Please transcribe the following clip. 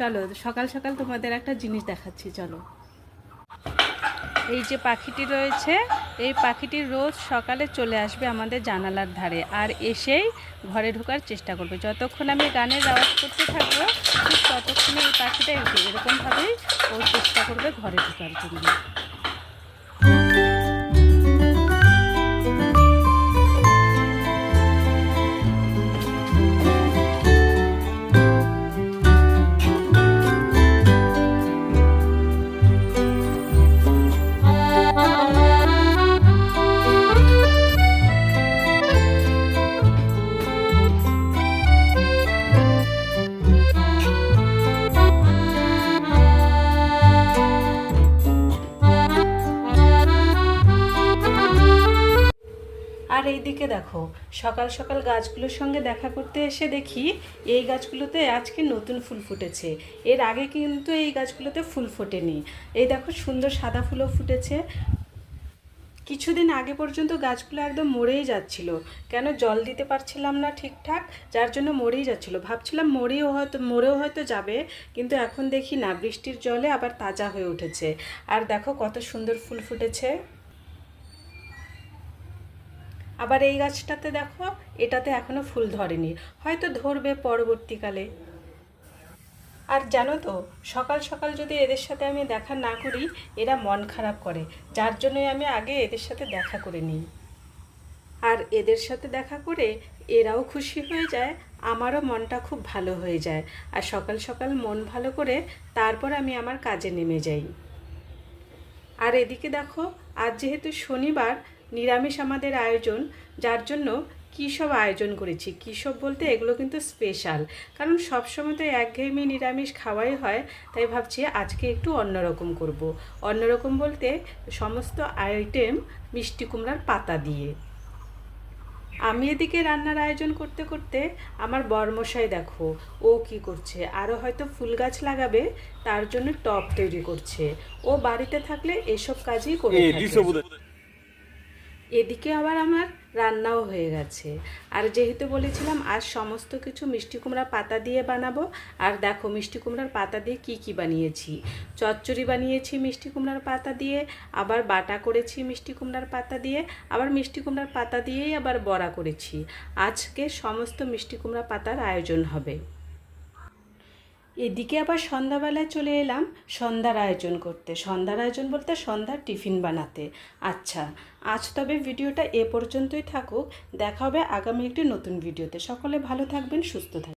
চলো, সকাল সকাল তোমাদের একটা জিনিস দেখাচ্ছি, চলো। এই যে পাখিটি রয়েছে, এই পাখিটি রোজ সকালে চলে আসবে আমাদের জানালার ধারে আর এসেই ঘরে ঢোকার চেষ্টা করবে। যতক্ষণ আমি গানের আওয়াজ করতে থাকব, ঠিক ততক্ষণে এই পাখিটা এসে এরকমভাবেই ও চেষ্টা করবে ঘরে ঢোকার জন্য। আর এইদিকে দেখো, সকাল সকাল গাছগুলোর সঙ্গে দেখা করতে এসে দেখি এই গাছগুলোতে আজকে নতুন ফুল ফুটেছে। এর আগে কিন্তু এই গাছগুলোতে ফুল ফোটেনি। এই দেখো সুন্দর সাদা ফুলও ফুটেছে। কিছুদিন আগে পর্যন্ত গাছগুলো একদম মরেই যাচ্ছিল। কেন জল দিতে পারছিলাম না ঠিকঠাক, যার জন্য মরেই যাচ্ছিল। ভাবছিলাম মরেও হয়তো মরেও হয়তো যাবে, কিন্তু এখন দেখি না, বৃষ্টির জলে আবার তাজা হয়ে উঠেছে। আর দেখো কত সুন্দর ফুল ফুটেছে। আবার এই গাছটাতে দেখো, এটাতে এখনও ফুল ধরেনি। হয়তো ধরবে পরবর্তীকালে। আর জানো তো, সকাল সকাল যদি এদের সাথে আমি দেখা না করি, এরা মন খারাপ করে। যার জন্যই আমি আগে এদের সাথে দেখা করে নিই। আর এদের সাথে দেখা করে এরাও খুশি হয়ে যায়, আমারও মনটা খুব ভালো হয়ে যায়। আর সকাল সকাল মন ভালো করে তারপর আমি আমার কাজে নেমে যাই। আর এদিকে দেখো, আজ যেহেতু শনিবার নিরামিষ আমাদের আয়োজন যার জন্য কী সব আয়োজন করেছি? কী সব বলতে এগুলো কিন্তু স্পেশাল কারণ সবসময় তো একঘেয়েমি নিরামিষ খাওয়াই হয় তাই ভাবছি আজকে একটু অন্যরকম করব। অন্যরকম বলতে সমস্ত আইটেম মিষ্টি কুমড়ার পাতা দিয়ে। আমি এদিকে রান্নার আয়োজন করতে করতে আমার বরমশাই দেখো ও কি করছে? আরও হয়তো ফুল গাছ লাগাবে তার জন্য টব তৈরি করছে। ও বাড়িতে থাকলে এসব কাজই করে থাকে। এদিকে আবার আমার রান্নাও হয়ে গেছে। আর যেহেতু বলেছিলাম, আজ সমস্ত কিছু মিষ্টি কুমড়া পাতা দিয়ে বানাবো। আর দেখো, মিষ্টি কুমড়ার পাতা দিয়ে কি কি বানিয়েছি। চচ্চড়ি বানিয়েছি মিষ্টি কুমড়ার পাতা দিয়ে, আবার বাটা করেছি মিষ্টি কুমড়ার পাতা দিয়ে, আবার মিষ্টি কুমড়ার পাতা দিয়েই আবার বড়া করেছি। আজকে সমস্ত মিষ্টি কুমড়া পাতার আয়োজন হবে। এদিকে আবার সন্ধ্যাবেলায় চলে এলাম, সন্ধ্যার আয়োজন করতে। সন্ধ্যার আয়োজন বলতে সন্ধ্যার টিফিন বানাতে। আচ্ছা আজ তবে ভিডিওটা এ পর্যন্তই থাকুক। দেখা হবে আগামী একটি নতুন ভিডিওতে। সকলে ভালো থাকবেন, সুস্থ থাকবেন।